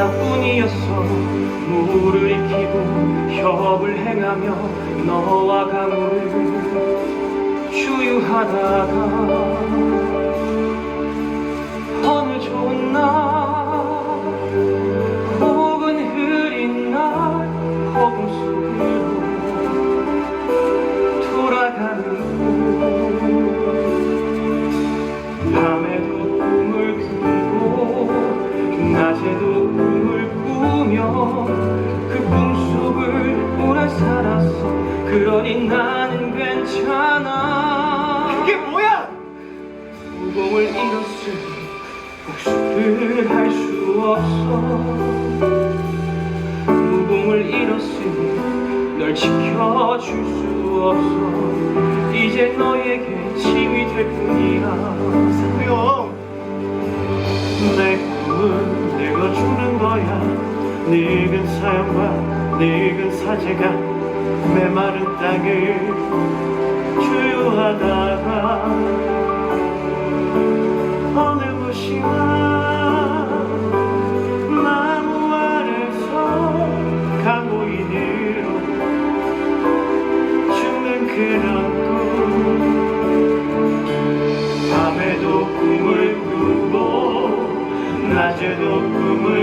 하나뿐이었어. 물을 익히고 협을 행하며 너와 강물을 주유하다가 어느 좋은 날 혹은 흐린 날 허공 속으로 돌아가는 꿈 밤에도 꿈을 꾸고 낮에도 꾸며 그 꿈속을 오래 살았어. 그러니 나는 괜찮아. 그게 뭐야? 무공을 잃었으니 복수를 할 수 없어. 무공을 잃었으니 널 지켜줄 수 없어. 이제 너에게 짐이 될 뿐이야. 형, 내 꿈은 내가 주는 거야 늙은 사연과 늙은 사제가 메마른 땅을 주유하다가 어느 무심한 나무 아래서 강호인으로 죽는 그런 꿈 밤에도 꿈을 꾸고 낮에도 꿈을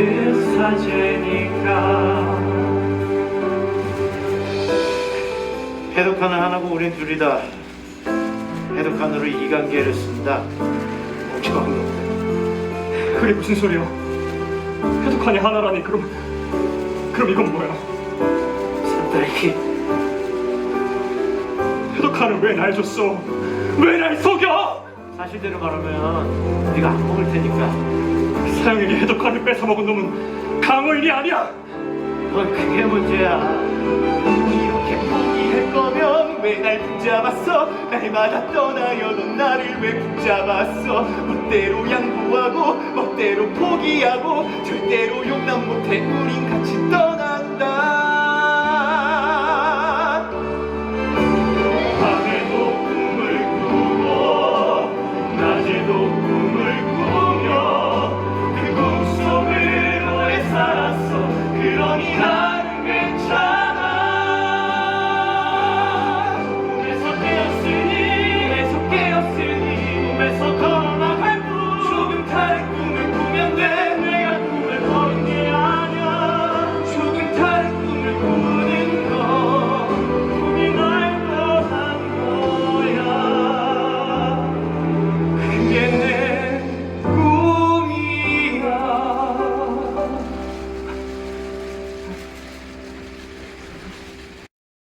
너는 사제니까 해독하는 하나고 우린 둘이다. 해독한으로 이관계를 쓴다. 없는데. 그게 무슨 소리야 해독하니 하나라니 그럼 그럼 이건 뭐야 산딸기. 해독하는 왜날 줬어 왜 날 속여 사실대로 말하면 네가 안 먹을 테니까. 사형에게 해독하는 뺏어먹은 놈은 강호인이 아니야 넌 그게 문제야. 이렇게 포기할 거면 왜 날 붙잡았어? 날마다 떠나요 넌 나를 왜 붙잡았어? 멋대로 양보하고 멋대로 포기하고 절대로 용납 못해 우린 같이 떠나 Christmas.